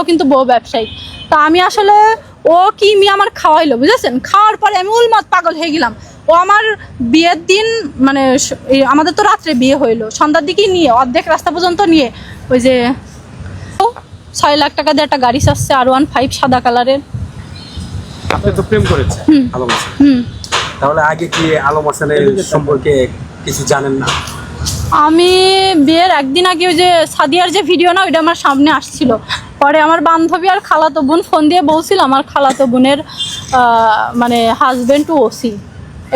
ও কিন্তু বউ ব্যবসায়ী। তা আমি আসলে ও কি মি আমার খাওয়াইলো বুঝেছেন? খাওয়ার পরে আমি উলমাত পাগল হয়ে গেলাম। ও আমার বিয়ের দিন মানে আমাদের তো রাত্রে বিয়ে হইল। সন্ধ্যার দিকেই নিয়ে অর্ধেক রাস্তা পর্যন্ত নিয়ে ওই যে ছয় লাখ টাকা দিয়ে একটা গাড়ি চাচ্ছে আর ওয়ান ফাইভ সাদা কালারের। আপনি তো প্রেম করেছেন আলম হুম। তাহলে আগে কি আলম হাসানের সম্পর্কে কিছু জানেন না? আমি বিয়ের একদিন আগে ওই যে সাদিয়ার যে ভিডিও না ওইটা আমার সামনে আসছিল। পরে আমার বান্ধবী আর খালাতো বোন ফোন দিয়ে বলছিল আমার খালাতো বোনের মানে হাজব্যান্ড টু ওসি।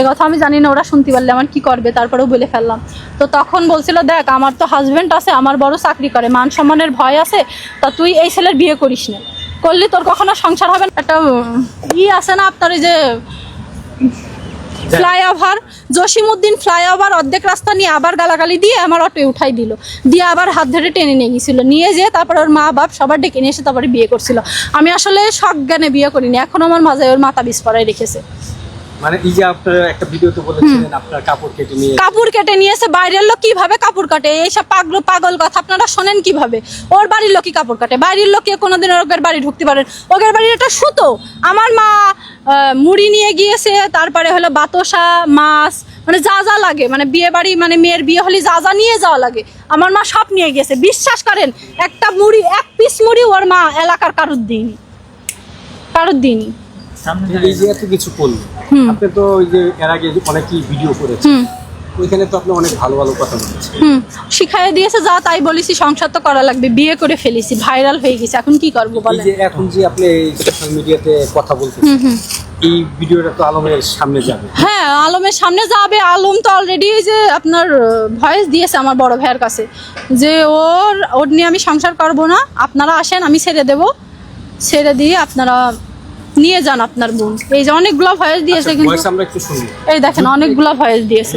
এ কথা আমি জানি না, ওরা শুনতে পারলে আমার কি করবে, তারপরেও বলে ফেললাম। তো তখন বলছিল, দেখ, আমার তো হাজব্যান্ড আছে, আমার বড় চাকরি করে, মান সম্মানের ভয় আছে, তা তুই এই ছেলের বিয়ে করিস না। করলে তোর কখনো সংসার হবে না। একটা ই আছে না আপনার এই যে ফ্লাইওভার জসিমউদ্দিন ফ্লাইওভার অর্ধেক রাস্তা নিয়ে আবার গালাগালি দিয়ে আমার অটোয় উঠাই দিল। দিয়ে আবার হাত ধরে টেনে নিয়ে গেছিল। নিয়ে যেয়ে তারপর ওর মা বাপ সবার ডেকে নিয়ে এসে তারপরে বিয়ে করছিল। আমি আসলে শখ জ্ঞানে বিয়ে করিনি এখন আমার মাঝে ওর মাথা বিস্ফোরাই রেখেছে। মানে এই যে আপনার একটা ভিডিওতে বলেছিলেন আপনার কাপড় কেটে নিয়ে কাপড় কেটে নিয়েছে বাইরের লোক কীভাবে কাপড় কাটে? এইসব পাগল পাগল কথা আপনারা শোনেন কীভাবে? ওর বাড়ির লোকই কাপড় কাটে। বাইরের লোকে কোনোদিন ওদের বাড়ি ঢুকতে পারেন বাড়ির একটা সুতো। আমার মা মুড়ি নিয়ে গিয়েছে তারপরে হলো বাতসা মাছ মানে যা যা লাগে মানে বিয়ে বাড়ি মানে মেয়ের বিয়ে হলে যা যা নিয়ে যাওয়া লাগে। আমার মা সব নিয়ে গেছে। বিশ্বাস করেন একটা মুড়ি এক পিস মুড়ি ওর মা এলাকার কারুর দিইনি। কারুর দিইনি। এই যে এত কিছু করলেন হুম। আপনি তো ওই যে এর আগে অনেকই ভিডিও করেছেন ওইখানে তো আপনি অনেক ভালো ভালো কথা বলেছেন। হুম। শিখাই দিয়েছে যা তাই বলেছি সংসার তো করা লাগবে বিয়ে করে ফেলেছি ভাইরাল হয়ে গেছে এখন কি করব এই বলেন? যে এখন যে আপনি সোশ্যাল মিডিয়াতে কথা বলতেছেন এই ভিডিওটা তো আলমের সামনে যাবে। হ্যাঁ আলমের সামনে যাবে। আলম তো অলরেডি যে আপনার ভয়েস দিয়েছে আমার বড় ভাইয়ের কাছে যে ওর ওর নিয়ে আমি সংসার করব না। আপনারা আসেন আমি ছেড়ে দেব। ছেড়ে দিয়ে আপনারা নিয়ে যান আপনার বোন। এই যে অনেকগুলো ভয়েস দিয়েছে কিন্তু একটু শুনি। এই দেখেন অনেকগুলো ভয়েস দিয়েছে।